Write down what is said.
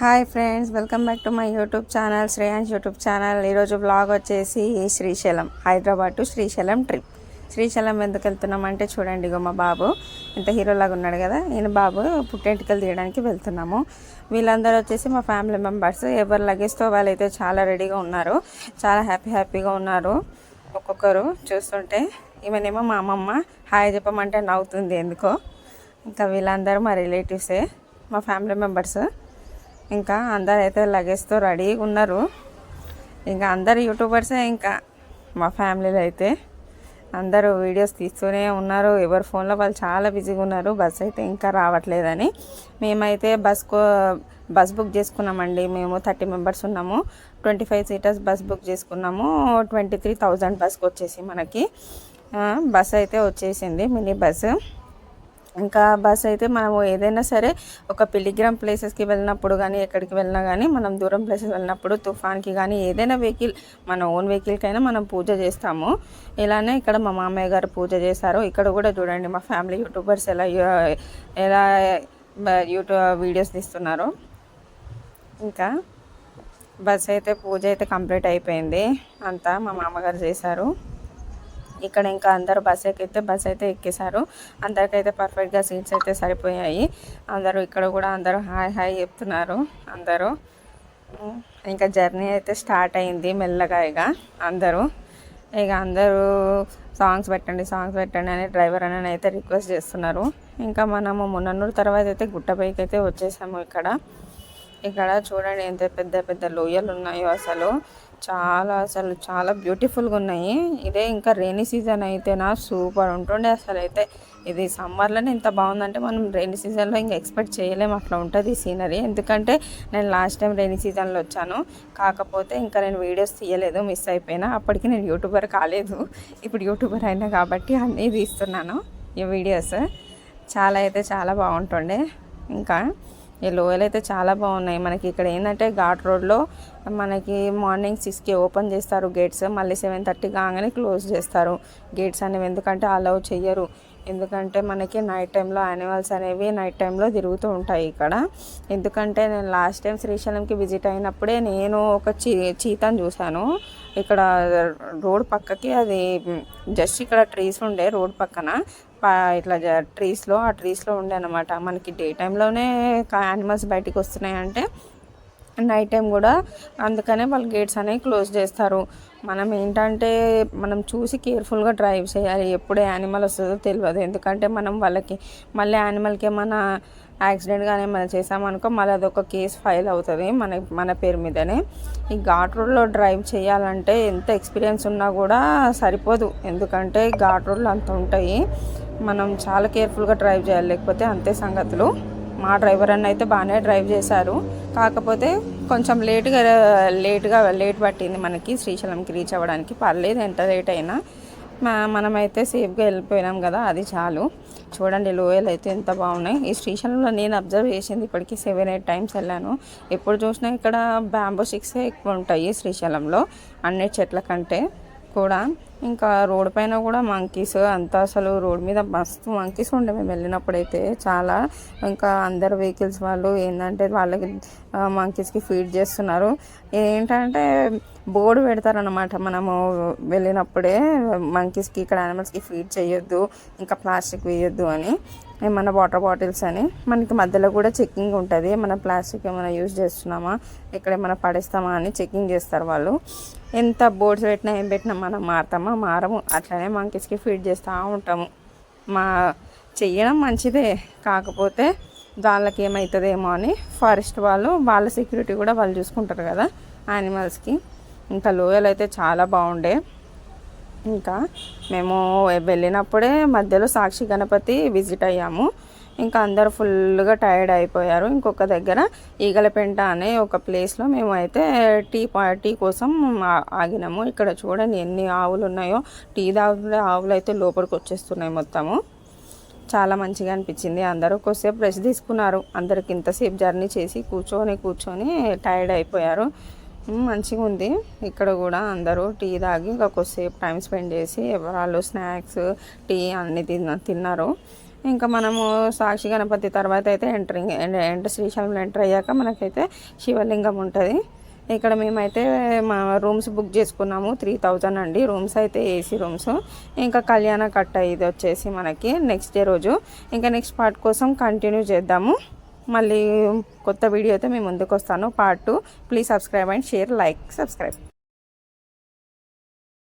Hi friends welcome back to my YouTube channel Shreyans YouTube channel. ఈరోజు blog వచ్చేసి Srisailam Hyderabad to Srisailam trip Srisailam ఎందుకు వెళ్తున్నామంటే చూడండి ఇగో మా బాబు. ఇంత హీరోలాగా ఉన్నాడు కదా ఈయన బాబు పుట్టెంటికలు తీయడానికి వెళ్తున్నాము. వీళ్ళందరూ వచ్చేసి మా ఫ్యామిలీ మెంబర్స్ ఎవరు లగేజ్తో వాళ్ళైతే చాలా రెడీగా ఉన్నారు. చాలా హ్యాపీ హ్యాపీగా ఉన్నారు. ఒక్కొక్కరు చూస్తుంటే ఈమెనేమో మా అమ్మమ్మ హాయ్ చెప్పమంటే నవ్వుతుంది ఎందుకో. ఇంకా వీళ్ళందరూ మా రిలేటివ్సే మా ఫ్యామిలీ మెంబర్స్ ఇంకా అందరు అయితే లగేజ్తో రెడీగా ఉన్నారు. ఇంకా అందరు యూట్యూబర్సే ఇంకా మా ఫ్యామిలీలో అయితే. అందరూ వీడియోస్ తీస్తూనే ఉన్నారు. ఎవరి ఫోన్లో వాళ్ళు చాలా బిజీగా ఉన్నారు. బస్ అయితే ఇంకా రావట్లేదని. మేమైతే బస్ కో బస్ బుక్ చేసుకున్నామండి. మేము థర్టీ మెంబర్స్ ఉన్నాము. Twenty five seaters bus book చేసుకున్నాము. ట్వంటీ త్రీ థౌజండ్ బస్కి వచ్చేసి మనకి బస్ అయితే వచ్చేసింది. Mini bus. ఇంకా బస్ అయితే మనము ఏదైనా సరే ఒక పిలిగ్రామ్ ప్లేసెస్కి వెళ్ళినప్పుడు కానీ ఎక్కడికి వెళ్ళినా కానీ మనం దూరం ప్లేసెస్ వెళ్ళినప్పుడు తుఫాన్కి కానీ ఏదైనా వెహికల్ మన ఓన్ వెహికల్కైనా మనం పూజ చేస్తాము. ఇలానే ఇక్కడ మా మామయ్య గారు పూజ చేశారు. ఇక్కడ కూడా చూడండి మా ఫ్యామిలీ యూట్యూబర్స్ ఎలా ఎలా యూట్యూబ్ వీడియోస్ తీస్తున్నారు. ఇంకా బస్ అయితే పూజ అయితే కంప్లీట్ అయిపోయింది. అంతా మా మామగారు చేశారు. ఇక్కడ ఇంకా అందరూ బస్ ఎక్కితే బస్ అయితే ఎక్కేశారు. అందరికైతే పర్ఫెక్ట్గా సీట్స్ అయితే సరిపోయాయి. అందరూ ఇక్కడ కూడా అందరూ హాయ్ హాయ్ చెప్తున్నారు. అందరూ. ఇంకా జర్నీ అయితే స్టార్ట్ అయింది మెల్లగా ఇక అందరూ. ఇక అందరూ సాంగ్స్ పెట్టండి సాంగ్స్ పెట్టండి అని డ్రైవర్ అని అయితే రిక్వెస్ట్ చేస్తున్నారు. ఇంకా మనము మున్నన్నూరు తర్వాత అయితే గుట్టపైకి అయితే వచ్చేసాము ఇక్కడ. ఇక్కడ చూడండి ఎంత పెద్ద పెద్ద లోయలు ఉన్నాయో అసలు. చాలా అసలు చాలా బ్యూటిఫుల్గా ఉన్నాయి. ఇదే ఇంకా రైనీ సీజన్ అయితేనా సూపర్ ఉంటుండే అసలు అయితే ఇది సమ్మర్లోనే ఇంత బాగుందంటే మనం రెయినీ సీజన్లో ఇంకా ఎక్స్పెక్ట్ చేయలేము అట్లా ఉంటుంది సీనరీ ఎందుకంటే నేను లాస్ట్ టైం రైనీ సీజన్లో వచ్చాను. కాకపోతే ఇంకా నేను వీడియోస్ తీయలేదు మిస్ అయిపోయినా. అప్పటికి నేను యూట్యూబర్ కాలేదు. ఇప్పుడు యూట్యూబర్ అయినా కాబట్టి అన్నీ తీస్తున్నాను ఈ వీడియోస్ చాలా అయితే చాలా బాగుంటుండే. ఇంకా ఈ లోయలు అయితే చాలా బాగున్నాయి. మనకి ఇక్కడ ఏంటంటే ఘాట్ రోడ్లో మనకి మార్నింగ్ సిక్స్కి ఓపెన్ చేస్తారు గేట్స్. మళ్ళీ సెవెన్ థర్టీ కాగానే క్లోజ్ చేస్తారు. గేట్స్ అనేవి ఎందుకంటే అలౌ చెయ్యరు. ఎందుకంటే మనకి నైట్ టైంలో యానిమల్స్ అనేవి నైట్ టైంలో తిరుగుతూ ఉంటాయి ఇక్కడ. ఎందుకంటే నేను లాస్ట్ టైం శ్రీశైలంకి విజిట్ అయినప్పుడే నేను ఒక చీ చీతను చూశాను. ఇక్కడ రోడ్ పక్కకి అది జస్ట్ ఇక్కడ ట్రీస్ ఉండే రోడ్ పక్కన. ఇట్లా ట్రీస్లో ఆ ట్రీస్లో ఉండే అనమాట మనకి డే టైంలోనే యానిమల్స్ బయటికి వస్తున్నాయంటే నైట్ టైం కూడా అందుకనే వాళ్ళు గేట్స్ అనేవి క్లోజ్ చేస్తారు. మనం ఏంటంటే మనం చూసి కేర్ఫుల్గా డ్రైవ్ చేయాలి. ఎప్పుడు యానిమల్ వస్తుందో తెలియదు ఎందుకంటే మనం వాళ్ళకి మళ్ళీ యానిమల్కి ఏమైనా యాక్సిడెంట్ కానీ ఏమైనా చేసామనుకో మళ్ళీ అదొక కేసు ఫైల్ అవుతుంది మన మన పేరు మీదనే. ఈ ఘాట్ రోడ్లో డ్రైవ్ చేయాలంటే ఎంత ఎక్స్పీరియన్స్ ఉన్నా కూడా సరిపోదు. ఎందుకంటే ఘాట్ రోడ్లు అంత ఉంటాయి. మనం చాలా కేర్ఫుల్గా డ్రైవ్ చేయాలి. లేకపోతే అంతే సంగతులు. మా డ్రైవర్ అన్న అయితే బాగానే డ్రైవ్ చేశారు. కాకపోతే కొంచెం లేట్గా లేట్గా లేట్ పట్టింది మనకి శ్రీశైలంకి రీచ్ అవ్వడానికి. పర్లేదు ఎంత లేట్ అయినా. మా- మనమైతే సేఫ్గా వెళ్ళిపోయినాం కదా అది చాలు. చూడండి లోయలు అయితే ఎంత బాగున్నాయి. ఈ శ్రీశైలంలో నేను అబ్జర్వ్ చేసింది ఇప్పటికీ సెవెన్ ఎయిట్ టైమ్స్ వెళ్ళాను. ఎప్పుడు చూసినా ఇక్కడ బ్యాంబో స్టిక్సే ఎక్కువ ఉంటాయి శ్రీశైలంలో. అన్ని చెట్ల కంటే కూడా. ఇంకా రోడ్ పైన కూడా మంకీస్ అంతా అసలు రోడ్ మీద మస్తు మంకీస్ ఉండే మేము వెళ్ళినప్పుడైతే చాలా. ఇంకా అందరు వెహికల్స్ వాళ్ళు ఏంటంటే వాళ్ళకి మంకీస్కి ఫీడ్ చేస్తున్నారు. ఏంటంటే బోర్డు పెడతారనమాట మనము వెళ్ళినప్పుడే మంకీస్కి ఇక్కడ యానిమల్స్కి ఫీడ్ చేయొద్దు ఇంకా ప్లాస్టిక్ వేయొద్దు అని ఏమైనా వాటర్ బాటిల్స్ అని. మనకి మధ్యలో కూడా చెక్కింగ్ ఉంటుంది. ఏమైనా ప్లాస్టిక్ ఏమైనా యూజ్ చేస్తున్నామా? ఇక్కడ ఏమైనా పడేస్తామా అని చెక్కింగ్ చేస్తారు వాళ్ళు. ఎంత బోర్డ్స్ పెట్టినా ఏం పెట్టినా మనం అమ్మ మారము. అట్లనే మంకీస్కి ఫీడ్ చేస్తూ ఉంటాము. మా చెయ్యడం మంచిదే. కాకపోతే వాళ్ళకి ఏమవుతుందేమో అని ఫారెస్ట్ వాళ్ళు వాళ్ళ సెక్యూరిటీ కూడా వాళ్ళు చూసుకుంటారు కదా యానిమల్స్కి ఇంకా లోయలు అయితే చాలా బాగుండే. ఇంకా మేము వెళ్ళినప్పుడే మధ్యలో సాక్షి గణపతి విజిట్ అయ్యాము. ఇంకా అందరు ఫుల్గా టైర్డ్ అయిపోయారు. ఇంకొక దగ్గర ఈగలపెంట అనే ఒక ప్లేస్లో మేము అయితే టీ టీ కోసం ఆగినాము. ఇక్కడ చూడండి ఎన్ని ఆవులు ఉన్నాయో టీ తాగుతుంటే ఆవులు అయితే లోపలికి వచ్చేస్తున్నాయి మొత్తము. చాలా మంచిగా అనిపించింది. అందరూ కొద్దిసేపు రెస్ట్ తీసుకున్నారు. అందరికి ఇంతసేపు జర్నీ చేసి కూర్చొని కూర్చొని టైర్డ్ అయిపోయారు. మంచిగా ఉంది. ఇక్కడ కూడా అందరూ టీ తాగి ఇంకా కొద్దిసేపు టైం స్పెండ్ చేసి వాళ్ళు స్నాక్స్ టీ అన్నీ తిన్న తిన్నారు. ఇంకా మనము సాక్షి గణపతి తర్వాత అయితే ఎంటరింగ్ ఎంటర్ శ్రీశైలంలో ఎంటర్ అయ్యాక మనకైతే శివలింగం ఉంటుంది. ఇక్కడ మేమైతే మా రూమ్స్ బుక్ చేసుకున్నాము త్రీ థౌజండ్ అండి. రూమ్స్ అయితే ఏసీ రూమ్స్ ఇంకా కళ్యాణ కట్ట ఇది వచ్చేసి మనకి నెక్స్ట్ డే రోజు. ఇంకా నెక్స్ట్ పార్ట్ కోసం కంటిన్యూ చేద్దాము. మళ్ళీ కొత్త వీడియో అయితే మేము ముందుకు వస్తాను part two please subscribe and share like subscribe